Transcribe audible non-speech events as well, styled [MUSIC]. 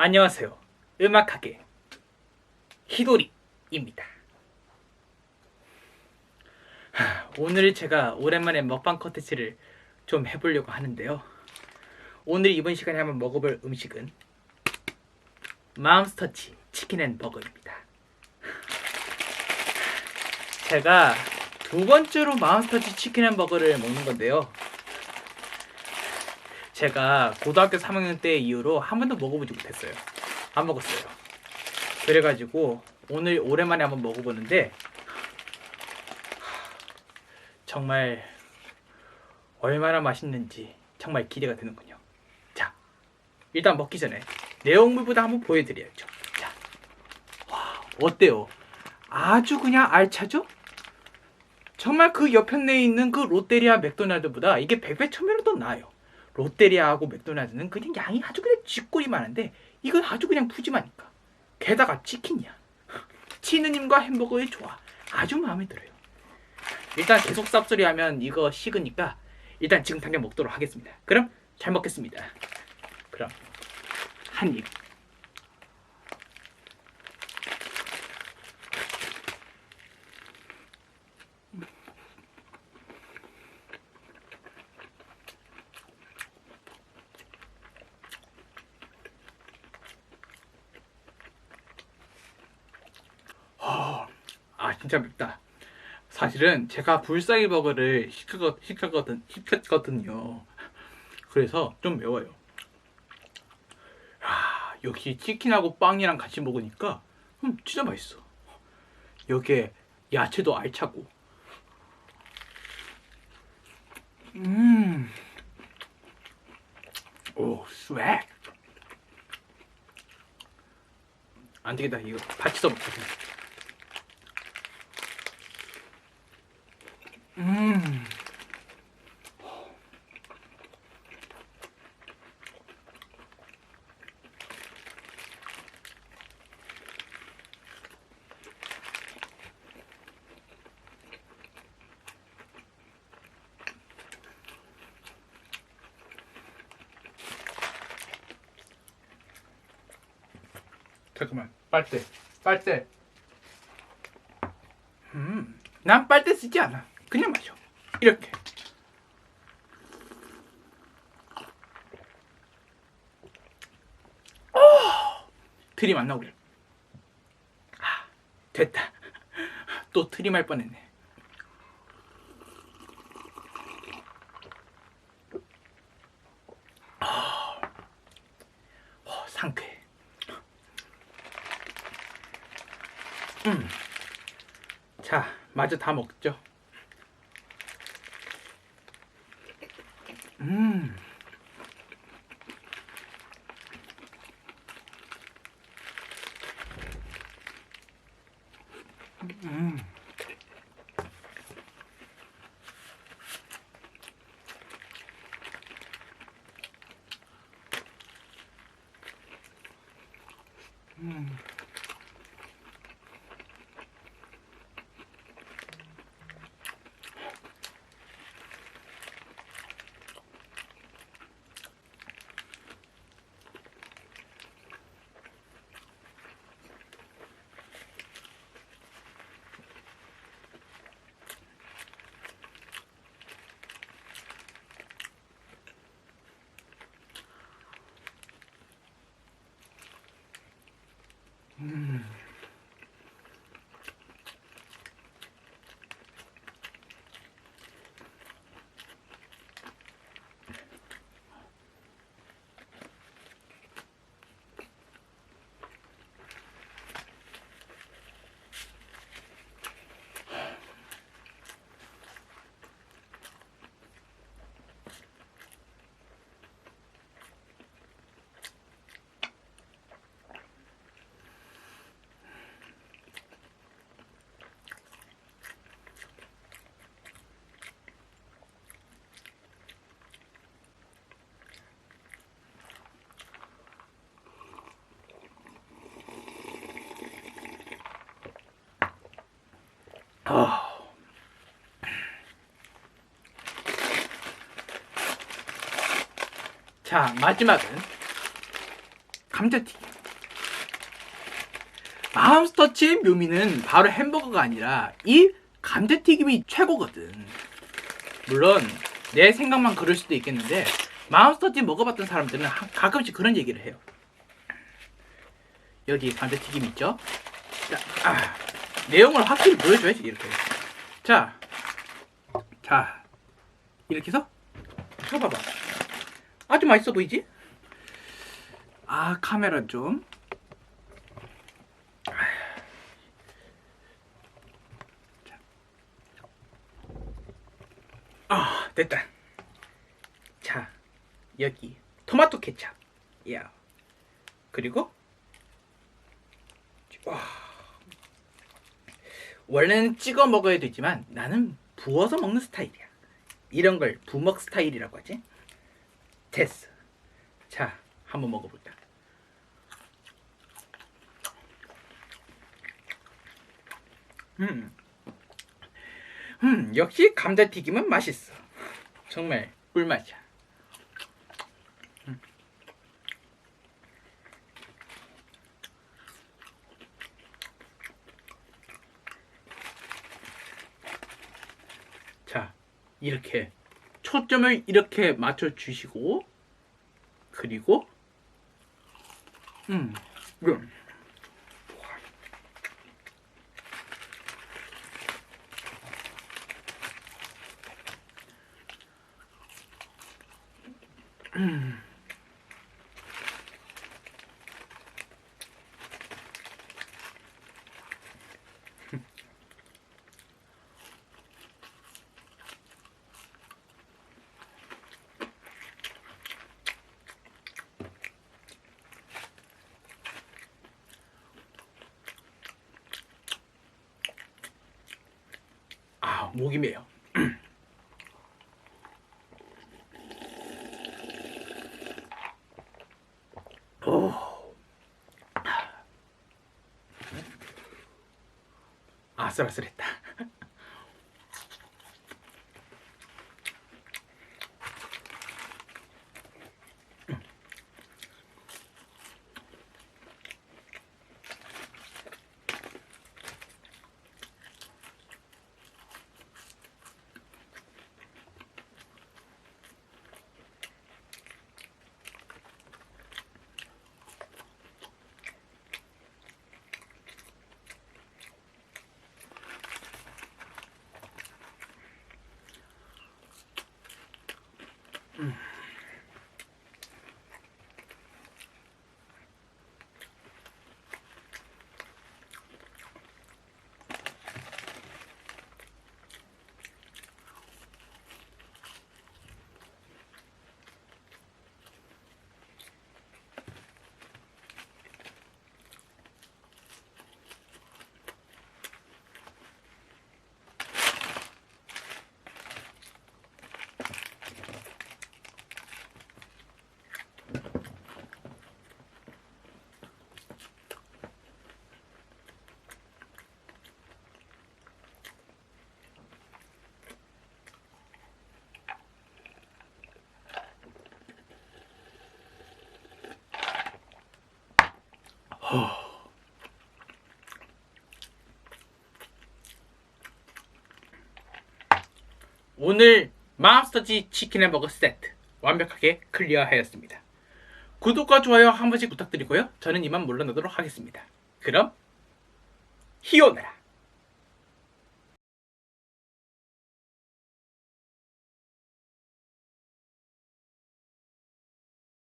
안녕하세요. 음악하게 히도리입니다. 하, 오늘 제가 오랜만에 먹방 컨텐츠를 좀 해보려고 하는데요. 오늘 이번 시간에 한번 먹어볼 음식은 맘스터치 치킨 앤 버거입니다. 제가 두 번째로 맘스터치 치킨 앤 버거를 먹는 건데요. 제가 고등학교 3학년 때 이후로 한 번도 먹어보지 못했어요. 안 먹었어요. 그래가지고 오늘 오랜만에 한번 먹어보는데 정말 얼마나 맛있는지 정말 기대가 되는군요. 자, 일단 먹기 전에 내용물보다 한번 보여드려야죠. 자, 와, 어때요? 아주 그냥 알차죠? 정말 그 옆편에 있는 그 롯데리아 맥도날드보다 이게 100배 1000배로 더 나아요. 롯데리아하고 맥도날드는 그냥 양이 아주 그냥 쥐꼬리 많은데 이건 아주 그냥 푸짐하니까. 게다가 치킨이야. [LAUGHS] 치느님과 햄버거의 조화 아주 마음에 들어요. 일단 계속 쌉소리 하면 이거 식으니까 일단 지금 당장 먹도록 하겠습니다. 그럼 잘 먹겠습니다. 그럼 한 입. 아 진짜 맵다. 사실은 제가 불사이 버거를 시켰거, 시켰거든, 시켰거든요. 그래서 좀 매워요. 아, 역시 치킨하고 빵이랑 같이 먹으니까 음, 진짜 맛있어. 여기에 야채도 알차고. 음. 오, 스웩. 안 되겠다. 이거 같이 써 먹거 잠깐만. 빨대. 빨대. 음 난 빨대 쓰지 않아. 그냥 마셔. 이렇게. 어, 트림 안 나오길. 아 됐다. 또 트림 할 뻔했네 아, 어, 상쾌해 음. 자, 마저 다 먹죠. 음. 음. 음. Mm. 아. 자, 마지막은 감자튀김. 마음스터치 묘미는 바로 햄버거가 아니라 이 감자튀김이 최고거든. 물론 내 생각만 그럴 수도 있겠는데 마음스터치 먹어봤던 사람들은 하- 가끔씩 그런 얘기를 해요. 여기 감자튀김 있죠? 자, 아, 내용을 확실히 보여줘야지 이렇게. 자, 자 이렇게 해서 쳐봐봐. 아주 맛있어 보이지? 아 카메라 좀. 아 됐다. 자 여기 토마토 케찹. 야 그리고 와 원래는 찍어 먹어야 되지만 나는 부어서 먹는 스타일이야. 이런 걸 부먹 스타일이라고 하지. 됐어. 자 한번 먹어볼까. 음. 음, 역시 감자튀김은 맛있어. 정말 꿀맛이야. 음. 자, 이렇게 초점을 이렇게 맞춰 주시고 그리고 음, 이런 메요. 오. 아슬아슬했다. 오늘 마스터지 치킨 햄버거 세트 완벽하게 클리어하였습니다. 구독과 좋아요 한 번씩 부탁드리고요. 저는 이만 물러나도록 하겠습니다. 그럼 히오나라